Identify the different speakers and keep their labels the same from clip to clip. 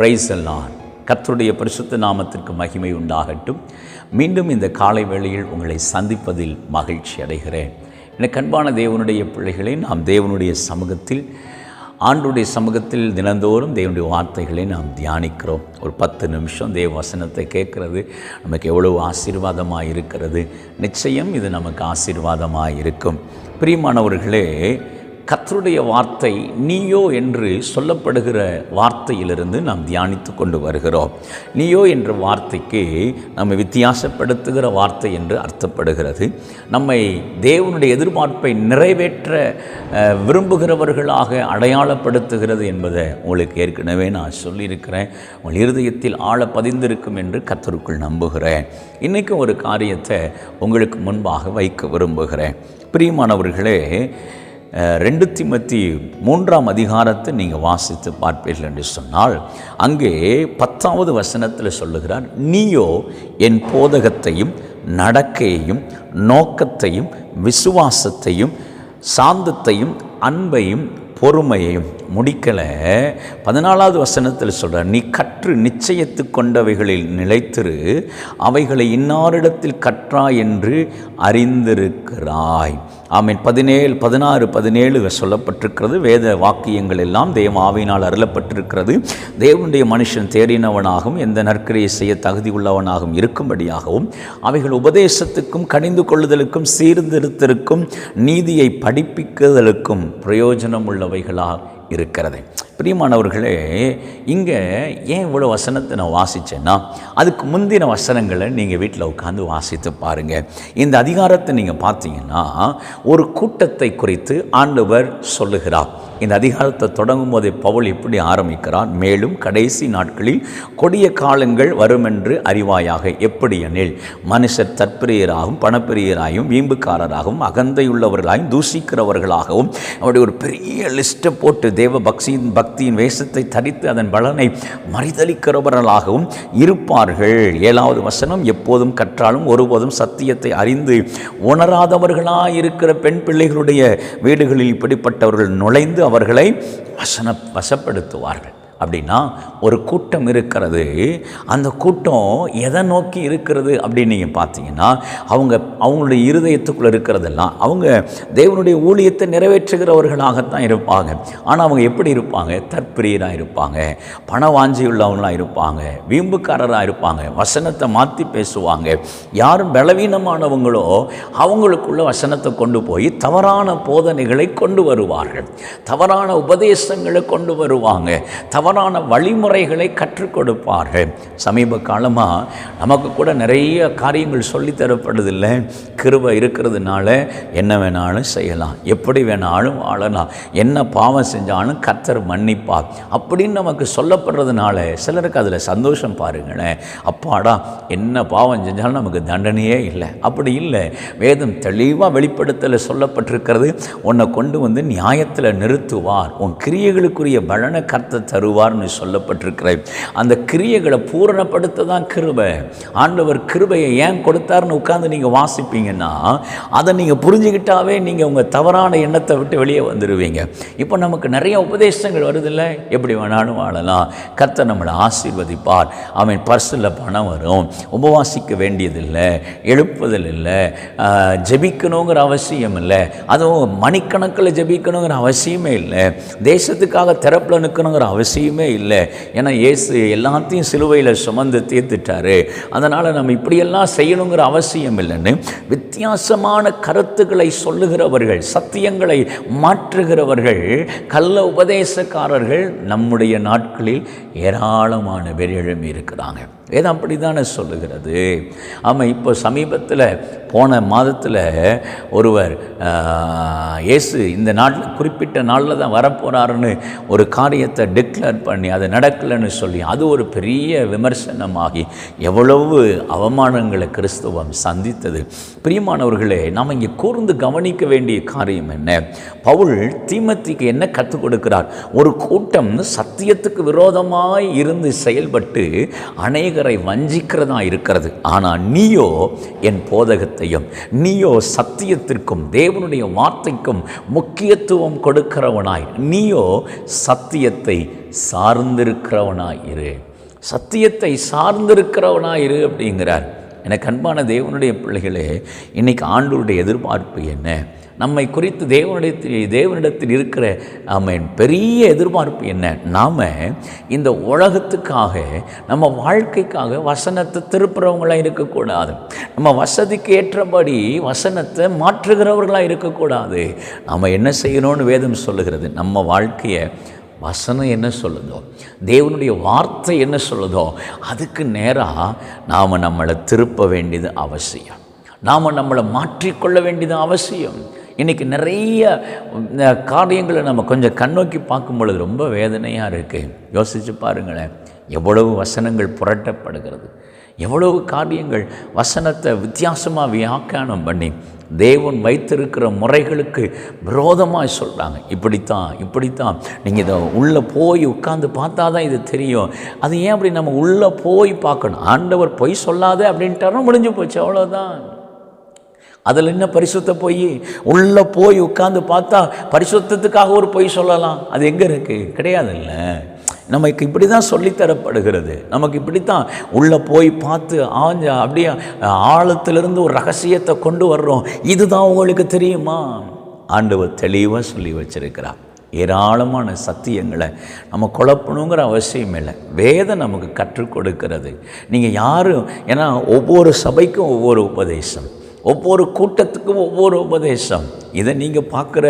Speaker 1: Price எல்லாம் கத்தருடைய பரிசுத்த நாமத்திற்கு மகிமை உண்டாகட்டும். மீண்டும் இந்த காலை வேளையில் உங்களை சந்திப்பதில் மகிழ்ச்சி அடைகிறேன். எனக்கு அன்பான தேவனுடைய பிள்ளைகளை நாம் தேவனுடைய சமூகத்தில் ஆண்டுடைய சமூகத்தில் தினந்தோறும் தேவனுடைய வார்த்தைகளை நாம் தியானிக்கிறோம். ஒரு பத்து நிமிஷம் தேவ வசனத்தை கேட்குறது. நமக்கு எவ்வளவு ஆசீர்வாதமாக இருக்கிறது. நிச்சயம் இது நமக்கு ஆசீர்வாதமாக இருக்கும். பிரியமானவர்களே கத்தருடைய வார்த்தை நீயோ என்று சொல்லப்படுகிற வார்த்தையிலிருந்து நாம் தியானித்து கொண்டு வருகிறோம். நீயோ என்ற வார்த்தைக்கு நம்ம வித்தியாசப்படுத்துகிற வார்த்தை என்று அர்த்தப்படுகிறது. நம்மை தேவனுடைய எதிர்பார்ப்பை நிறைவேற்ற விரும்புகிறவர்களாக அடையாளப்படுத்துகிறது என்பதை உங்களுக்கு ஏற்கனவே நான் சொல்லியிருக்கிறேன். உங்கள் இருதயத்தில் ஆழ பதிந்திருக்கும் என்று கத்தருக்குள் நம்புகிறேன். இன்றைக்கும் ஒரு காரியத்தை உங்களுக்கு முன்பாக வைக்க விரும்புகிறேன். பிரியமானவர்களே ரெண்டு திமத்தி மூன்றாம் அதிகாரத்தை நீங்கள் வாசித்து பார்ப்பீர்கள் என்று சொன்னால் அங்கே பத்தாவது வசனத்தில் சொல்லுகிறார் நீயோ என் போதகத்தையும் நடக்கையையும் நோக்கத்தையும் விசுவாசத்தையும் சாந்தத்தையும் அன்பையும் பொறுமையையும் முடிக்கலை. பதினாலாவது வசனத்தில் சொல்கிறார் நீ கற்று நிச்சயத்து கொண்டவைகளில் நிலைத்திரு அவைகளை இன்னாரிடத்தில் கற்றாய் என்று அறிந்திருக்கிறாய். ஆமீன். பதினேழு பதினாறு பதினேழு சொல்லப்பட்டிருக்கிறது வேத வாக்கியங்கள் எல்லாம் தேவ ஆவினால் அருளப்பட்டிருக்கிறது. தேவனுடைய மனுஷன் தேறினவனாகவும் எந்த நற்கரையை செய்ய தகுதி உள்ளவனாகவும் இருக்கும்படியாகவும் அவைகள் உபதேசத்துக்கும் கணிந்து கொள்ளுதலுக்கும் சீர்திருத்தலுக்கும் நீதியை படிப்பிக்குதலுக்கும் பிரயோஜனம் உள்ள உள்ளவைகளாக இருக்கிறது. பிரியமானவர்களே இங்கே ஏன் இவ்வளோ வசனத்தை நான் வாசித்தேன்னா அதுக்கு முந்தின வசனங்களை நீங்கள் வீட்டில் உட்காந்து வாசித்து பாருங்கள் இந்த அதிகாரத்தை நீங்கள் பார்த்தீங்கன்னா ஒரு கூட்டத்தை குறித்து ஆண்டவர் சொல்லுகிறார். இந்த அதிகாரத்தை தொடங்கும் போதே பவுல் இப்படி ஆரம்பிக்கிறார் மேலும் கடைசி நாட்களில் கொடிய காலங்கள் வரும் என்று அறிவாயாக எப்படி எனில் மனுஷர் தற்பிரியராகவும் பணப்பிரியராயும் வீம்புக்காரராகவும் அகந்தையுள்ளவர்களாயும் தூஷிக்கிறவர்களாகவும் அப்படி ஒரு பெரிய லிஸ்ட்டை போட்டு தேவ பக்தியின் பக்தியின் வேஷத்தை தரித்து அதன் பலனை மறிதளிக்கிறவர்களாகவும் இருப்பார்கள். ஏழாவது வசனம் எப்போதும் கற்றாலும் ஒருபோதும் சத்தியத்தை அறிந்து உணராதவர்களாக இருக்கிற பெண் பிள்ளைகளுடைய வீடுகளில் இப்படிப்பட்டவர்கள் நுழைந்து அவர்களை வசன வசப்படுத்துவார்கள். அப்படின்னா ஒரு கூட்டம் இருக்கிறது. அந்த கூட்டம் எதை நோக்கி இருக்கிறது அப்படின்னு நீங்கள் பார்த்தீங்கன்னா அவங்க அவங்களுடைய இருதயத்துக்குள்ளே இருக்கிறதெல்லாம் அவங்க தேவனுடைய ஊழியத்தை நிறைவேற்றுகிறவர்களாகத்தான் இருப்பாங்க. ஆனால் அவங்க எப்படி இருப்பாங்க? தற்பிரியராக இருப்பாங்க பண வாஞ்சியுள்ளவங்களாக இருப்பாங்க வீம்புக்காரராக இருப்பாங்க வசனத்தை மாற்றி பேசுவாங்க. யாரும் பலவீனமானவங்களோ அவங்களுக்குள்ள வசனத்தை கொண்டு போய் தவறான போதனைகளை கொண்டு வருவார்கள். தவறான உபதேசங்களை கொண்டு வருவாங்க. தவறான வழிமுறைகளை கற்றுக் கொடுப்பார்கள். சமீப காலமாக நமக்கு கூட நிறைய காரியங்கள் சொல்லித் தரப்படுதில்லை. கிருபை இருக்கிறதுனால என்ன வேணாலும் செய்யலாம். எப்படி வேணாலும் வாழலாம். என்ன பாவம் செஞ்சாலும் கத்தர் மன்னிப்பார். அப்படின்னு நமக்கு சொல்லப்படுறதுனால சிலருக்கு அதில் சந்தோஷம் பாருங்களேன். அப்பாடா என்ன பாவம் செஞ்சாலும் நமக்கு தண்டனையே இல்லை. அப்படி இல்லை. வேதம் தெளிவாக வெளிப்படுத்தல சொல்லப்பட்டிருக்கிறது. உன்னை கொண்டு வந்து நியாயத்தில் நிறுத்துவார். உன் கிரியைகளுக்குரிய பலனை கர்த்த பண்ணுவார்னு சொல்லப்பட்டிருக்கிறேன். அந்த கிரியைகளை பூரணப்படுத்த தான் கிருபை. ஆண்டவர் கிருபையை ஏன் கொடுத்தாருன்னு உட்காந்து நீங்கள் வாசிப்பீங்கன்னா அதை நீங்கள் புரிஞ்சுக்கிட்டாவே நீங்கள் உங்கள் தவறான எண்ணத்தை விட்டு வெளியே வந்துடுவீங்க இப்போ நமக்கு நிறைய உபதேசங்கள் வருதில்ல? எப்படி வேணாலும் வாழலாம். கர்த்தர் நம்மளை ஆசீர்வதிப்பார். அவன் பர்ஸில் பணம் வரும். உபவாசிக்க வேண்டியதில்லை. எழுப்புதல் இல்லை ஜபிக்கணுங்கிற ஜெபிக்கணுங்கிற அவசியம் இல்லை. அதுவும் மணிக்கணக்கில் ஜெபிக்கணுங்கிற அவசியமே இல்லை. தேசத்துக்காக திறப்பில் நிற்கணுங்கிற அவசியம் அவசியமே இல்லை. ஏன்னா இயேசு எல்லாத்தையும் சிலுவையில் சுமந்து தீர்த்துட்டாரு. அதனால் நம்ம இப்படியெல்லாம் செய்யணுங்கிற அவசியம் இல்லைன்னு வித்தியாசமான கருத்துக்களை சொல்லுகிறவர்கள் சத்தியங்களை மாற்றுகிறவர்கள் கள்ள உபதேசக்காரர்கள் நம்முடைய நாட்களில் ஏராளமான பேர் எழும்பி இருக்கிறாங்க. வேதம் அப்படி தானே சொல்லுகிறது. ஆமாம் இப்போ சமீபத்தில் போன மாதத்தில் ஒருவர் இயேசு இந்த நாட்டில் குறிப்பிட்ட நாளில் தான் வரப்போகிறாருன்னு ஒரு காரியத்தை டிக்ளேர் பண்ணி அது நடக்கலைன்னு சொல்லி அது ஒரு பெரிய விமர்சனமாகி எவ்வளவு அவமானங்களை கிறிஸ்துவம் சந்தித்தது. பிரியமானவர்களே நாம் இங்கே கூர்ந்து கவனிக்க வேண்டிய காரியம் என்ன? பவுல் தீமத்திக்கு என்ன கற்றுக் கொடுக்கிறார்? ஒரு கூட்டம் சத்தியத்துக்கு விரோதமாய் இருந்து செயல்பட்டு அநேகரை வஞ்சிக்கிறதா இருக்கிறது. ஆனால் நீயோ என் போதகத்தையும் நீயோ சத்தியத்திற்கும் தேவனுடைய வார்த்தைக்கும் முக்கியத்துவம் கொடுக்கிறவனாய் நீயோ சத்தியத்தை சார்ந்திருக்கிறவனாயிரு. சத்தியத்தை சார்ந்திருக்கிறவனாயிரு அப்படிங்கிறார். எனக்கு அன்பான தேவனுடைய பிள்ளைகளே இன்றைக்கி ஆண்டோருடைய எதிர்பார்ப்பு என்ன? நம்மை குறித்து தேவனிடத்தில் தேவனிடத்தில் இருக்கிற ஆமென் பெரிய எதிர்பார்ப்பு என்ன? நாம் இந்த உலகத்துக்காக நம்ம வாழ்க்கைக்காக வசனத்தை திருப்புறவங்களாக இருக்கக்கூடாது. நம்ம வசதிக்கு ஏற்றபடி வசனத்தை மாற்றுகிறவர்களாக இருக்கக்கூடாது. நாம் என்ன செய்யணும்னு வேதம் சொல்லுகிறது? நம்ம வாழ்க்கையை வசனம் என்ன சொல்லுதோ தேவனுடைய வார்த்தை என்ன சொல்லுதோ அதுக்கு நேராக நாம் நம்மளை திருப்ப வேண்டியது அவசியம். நாம் நம்மளை மாற்றிக்கொள்ள வேண்டியது அவசியம். இன்றைக்கி நிறைய காரியங்களை நம்ம கொஞ்சம் கண்ணோக்கி பார்க்கும் பொழுது ரொம்ப வேதனையாக இருக்குது யோசித்து பாருங்களேன் எவ்வளவு வசனங்கள் புரட்டப்படுகிறது. எவ்வளவு காரியங்கள் வசனத்தை வித்தியாசமாக வியாக்கியானம் பண்ணி தேவன் வைத்திருக்கிற முறைகளுக்கு விரோதமாக சொல்கிறாங்க இப்படித்தான் இப்படித்தான். நீங்கள் இதை உள்ளே போய் உட்காந்து பார்த்தா தான் இது தெரியும். அது ஏன் அப்படி நம்ம உள்ளே போய் பார்க்கணும்? ஆண்டவர் பொய் சொல்லாத அப்படின்ட்டாரும் முடிஞ்சு போச்சு அவ்வளோதான் அதில் என்ன பரிசுத்த போய்? உள்ளே போய் உட்காந்து பார்த்தா பரிசுத்தத்துக்காக ஒரு பொய் சொல்லலாம். அது எங்கே இருக்குது கிடையாதுல்ல. நமக்கு இப்படி தான் சொல்லித்தரப்படுகிறது நமக்கு இப்படி தான் உள்ளே போய் பார்த்து ஆஞ்ச அப்படியே ஆழத்திலிருந்து ஒரு ரகசியத்தை கொண்டு வர்றோம். இதுதான் உங்களுக்கு தெரியுமா? ஆண்டவர் தெளிவாக சொல்லி வச்சிருக்கிறார். ஏராளமான சத்தியங்களை நம்ம குழப்பணுங்கிற அவசியம் இல்லை. வேதம் நமக்கு கற்றுக் கொடுக்கிறது. நீங்கள் யாரும் ஏன்னா ஒவ்வொரு சபைக்கும் ஒவ்வொரு உபதேசம். ஒவ்வொரு கூட்டத்துக்கும் ஒவ்வொரு உபதேசம். இதை நீங்கள் பார்க்குற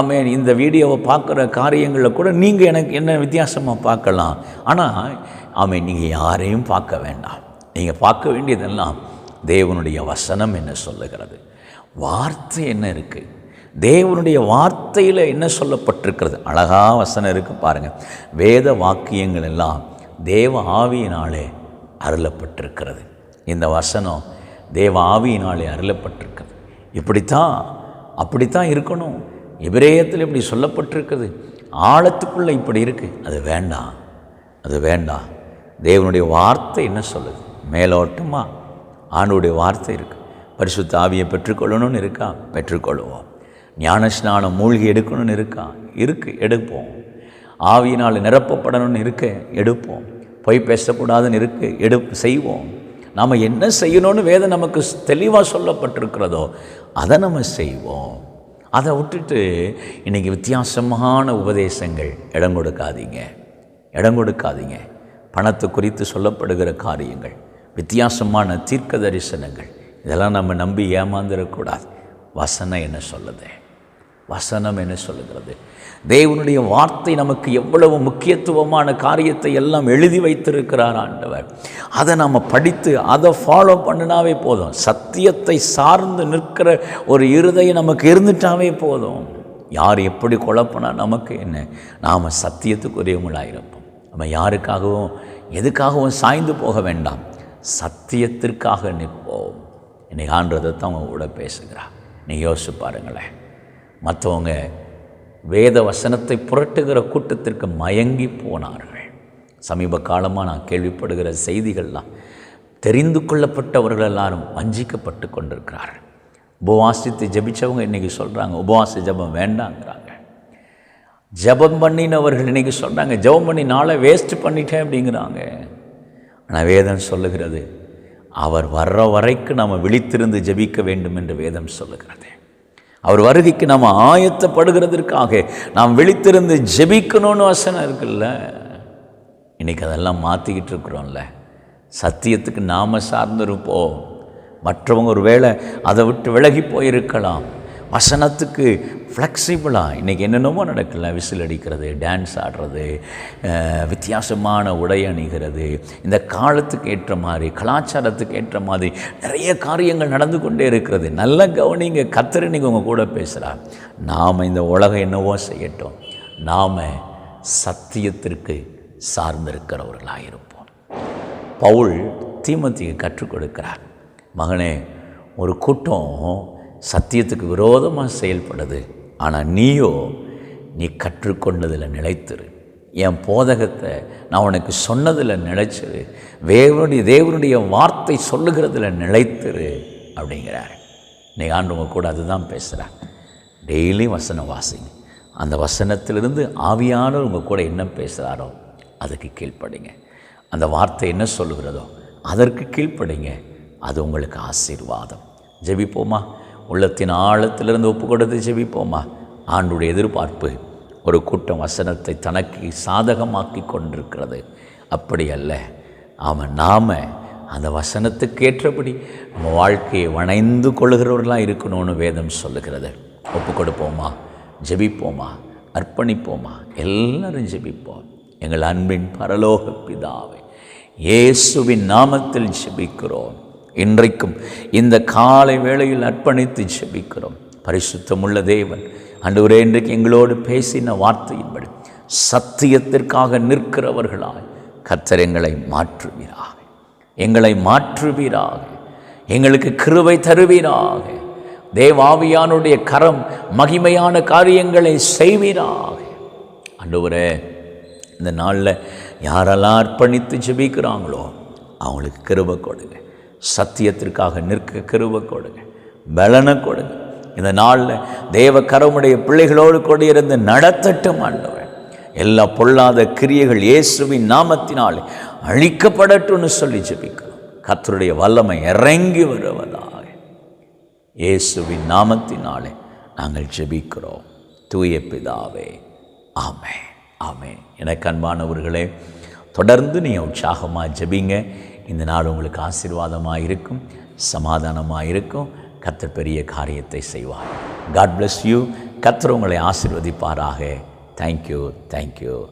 Speaker 1: ஆமேன் இந்த வீடியோவை பார்க்குற காரியங்களில் கூட நீங்கள் எனக்கு என்ன வித்தியாசமாக பார்க்கலாம். ஆனால் ஆமேன் நீங்கள் யாரையும் பார்க்க வேண்டாம். நீங்கள் பார்க்க வேண்டியதெல்லாம் தேவனுடைய வசனம் என்ன சொல்லுகிறது. வார்த்தை என்ன இருக்குது தேவனுடைய வார்த்தையில் என்ன சொல்லப்பட்டிருக்கிறது? அழகா வசனம் இருக்குது பாருங்கள் வேத வாக்கியங்கள் எல்லாம் தேவ ஆவியினாலே அருளப்பட்டிருக்கிறது. இந்த வசனம் தேவ ஆவியினாலே அருளப்பட்டிருக்கிறது. இப்படித்தான் அப்படித்தான் இருக்கணும். எபிரேயத்தில் இப்படி சொல்லப்பட்டிருக்குது ஆழத்துக்குள்ளே இப்படி இருக்குது அது வேண்டாம். அது வேண்டாம். தேவனுடைய வார்த்தை என்ன சொல்லுது? மேலோட்டமா? ஆண்டுடைய வார்த்தை இருக்குது பரிசுத்த ஆவியை பெற்றுக்கொள்ளணும்னு இருக்கா? பெற்றுக்கொள்வோம். ஞானஸ்நானம் மூழ்கி எடுக்கணும்னு இருக்கா? இருக்கு எடுப்போம். ஆவியினால் நிரப்பப்படணும்னு இருக்க எடுப்போம். பொய் பேசக்கூடாதுன்னு இருக்கு எடுப்பு செய்வோம். நாம் என்ன செய்யணும்னு வேதம் நமக்கு தெளிவாக சொல்லப்பட்டிருக்கிறதோ அதை நம்ம செய்வோம். அதை விட்டுட்டு இன்றைக்கி வித்தியாசமான உபதேசங்கள் இடம் கொடுக்காதீங்க. இடம் கொடுக்காதீங்க. பணத்தை குறித்து சொல்லப்படுகிற காரியங்கள் வித்தியாசமான தீர்க்க தரிசனங்கள் இதெல்லாம் நம்ம நம்பி ஏமாந்துடக்கூடாது வசனம் என்ன சொல்லுது? வசனம் என்ன சொல்லுகிறது? தேவனுடைய வார்த்தை நமக்கு எவ்வளவு முக்கியத்துவமான காரியத்தை எல்லாம் எழுதி வைத்திருக்கிறார் ஆண்டவர். அதை நம்ம படித்து அதை ஃபாலோ பண்ணினாவே போதும். சத்தியத்தை சார்ந்து நிற்கிற ஒரு இருதயம் நமக்கு இருந்துட்டாவே போதும். யார் எப்படி குழப்பினா நமக்கு என்ன? நாம் சத்தியத்துக்குரியவங்களாக இருப்போம் நம்ம யாருக்காகவும் எதுக்காகவும் சாய்ந்து போக வேண்டாம். சத்தியத்திற்காக நிற்போம். இன்னைக்கு ஆண்டதை தான் அவங்க கூட பேசுகிறார். நீ யோசிச்சு பாருங்களேன். மற்றவங்க வேத வசனத்தை புரட்டுகிற கூட்டத்திற்கு மயங்கி போனார்கள். சமீப காலமாக நான் கேள்விப்படுகிற செய்திகள்லாம் தெரிந்து கொள்ளப்பட்டவர்கள் எல்லாரும் வஞ்சிக்கப்பட்டு கொண்டிருக்கிறார்கள். உபவாசித்து ஜபித்தவங்க இன்றைக்கி சொல்கிறாங்க உபவாச ஜபம் வேண்டாங்கிறாங்க. ஜபம் பண்ணினவர்கள் இன்றைக்கி சொல்கிறாங்க ஜபம் பண்ணி நாளை வேஸ்ட் பண்ணிட்டேன் அப்படிங்கிறாங்க. ஆனால் வேதம் சொல்லுகிறது அவர் வர்ற வரைக்கும் நாம் விழித்திருந்து ஜபிக்க வேண்டும் என்று வேதம் சொல்லுகிறது. அவர் வருகைக்கு நாம் ஆயத்தப்படுகிறதற்காக நாம் விழித்திருந்து ஜெபிக்கணும்னு வசனம் இருக்குல்ல? இன்றைக்கி அதெல்லாம் மாற்றிக்கிட்டு இருக்கிறோம்ல. சத்தியத்துக்கு நாம் சார்ந்திருப்போம். மற்றவங்க ஒரு வேளை அதை விட்டு விலகி போயிருக்கலாம். வசனத்துக்கு ஃப்ளெக்சிபிளாக இன்றைக்கி என்னென்னமோ நடக்கல விசில் அடிக்கிறது டான்ஸ் ஆடுறது வித்தியாசமான உடை அணிகிறது இந்த காலத்துக்கு ஏற்ற மாதிரி கலாச்சாரத்துக்கு ஏற்ற மாதிரி நிறைய காரியங்கள் நடந்து கொண்டே இருக்கிறது. நல்ல கவனிங்க கத்திர நீங்கள் உங்கள் கூட பேசுகிறார் நாம் இந்த உலகம் என்னவோ செய்யட்டும். நாம் சத்தியத்திற்கு சார்ந்திருக்கிறவர்களாக இருப்போம் பவுல் தீமத்தியை கற்றுக் கொடுக்கிறார். மகனே ஒரு கூட்டம் சத்தியத்துக்கு விரோதமாக செயல்படுது. ஆனால் நீயோ நீ கற்றுக்கொண்டதில் நிலைத்திரு. என் போதகத்தை நான் உனக்கு சொன்னதில் நிலைச்சிரு. தேவனுடைய தேவனுடைய வார்த்தை சொல்லுகிறதுல நிலைத்திரு அப்படிங்கிறார். நீ ஆண்டவங்க கூட அதுதான் பேசுகிறார் டெய்லி வசனம் வாசிங்க. அந்த வசனத்திலிருந்து ஆவியானவர் உங்கள் கூட என்ன பேசுகிறாரோ அதுக்கு கீழ்ப்படிங்க. அந்த வார்த்தை என்ன சொல்லுகிறதோ அதற்கு கீழ்ப்படிங்க. அது உங்களுக்கு ஆசீர்வாதம். ஜெபிப்போமா? உள்ளத்தின் ஆழத்திலிருந்து ஒப்பு கொடுத்து ஜெபிப்போமா? ஆண்டுடைய எதிர்பார்ப்பு ஒரு கூட்டம் வசனத்தை தனக்கு சாதகமாக்கி கொண்டிருக்கிறது. அப்படி அல்ல. அவன் நாம அந்த வசனத்துக்கு ஏற்றபடி நம்ம வாழ்க்கையை வணைந்து கொள்கிறவர்களாக இருக்கணும்னு வேதம் சொல்லுகிறது. ஒப்பு கொடுப்போமா ஜெபிப்போமா? அர்ப்பணிப்போமா? எல்லாரும் ஜெபிப்போம். எங்கள் அன்பின் பரலோக பிதாவை இயேசுவின் நாமத்தில் ஜெபிக்கிறோம். இன்றைக்கும் இந்த காலை வேளையில் அர்ப்பணித்து செபிக்கிறோம் பரிசுத்தமுள்ள தேவன் அன்றுவரே இன்றைக்கு எங்களோடு பேசின வார்த்தையின்படி சத்தியத்திற்காக நிற்கிறவர்களாய் கர்த்தர் எங்களை மாற்றுவீராக. எங்களை மாற்றுவீராக. எங்களுக்கு கிருவை தருவீராக. தேவாவியானுடைய கரம் மகிமையான காரியங்களை செய்வீராக. அன்றுவரே இந்த நாளில் யாரெல்லாம் அர்ப்பணித்து ஜெபிக்கிறாங்களோ அவங்களுக்கு கிருபை கொடுங்க. சத்தியத்திற்காக நிற்க கிருபை கொடுங்க பலனை கொடுங்க. இந்த நாளில் தேவ கரமுடைய பிள்ளைகளோடு கூட இருந்து நடத்தட்டும் ஆண்டவன் எல்லா பொல்லாத கிரியைகள் இயேசுவின் நாமத்தினாலே அழிக்கப்படட்டும்னு சொல்லி ஜெபிக்கிறோம். கத்தருடைய வல்லமை இறங்கி வருவதாக இயேசுவின் நாமத்தினாலே நாங்கள் ஜெபிக்கிறோம். தூய பிதாவே ஆமே ஆமே எனக்கு அன்பானவர்களே தொடர்ந்து நீங்கள் உற்சாகமாக ஜெபிங்க. இந்த நாள் உங்களுக்கு ஆசீர்வாதமாக இருக்கும் சமாதானமாக இருக்கும் கத்தர் பெரிய காரியத்தை செய்வார். காட் பிளஸ் யூ கத்தர் உங்களை ஆசிர்வதிப்பாராக. Thank you thank you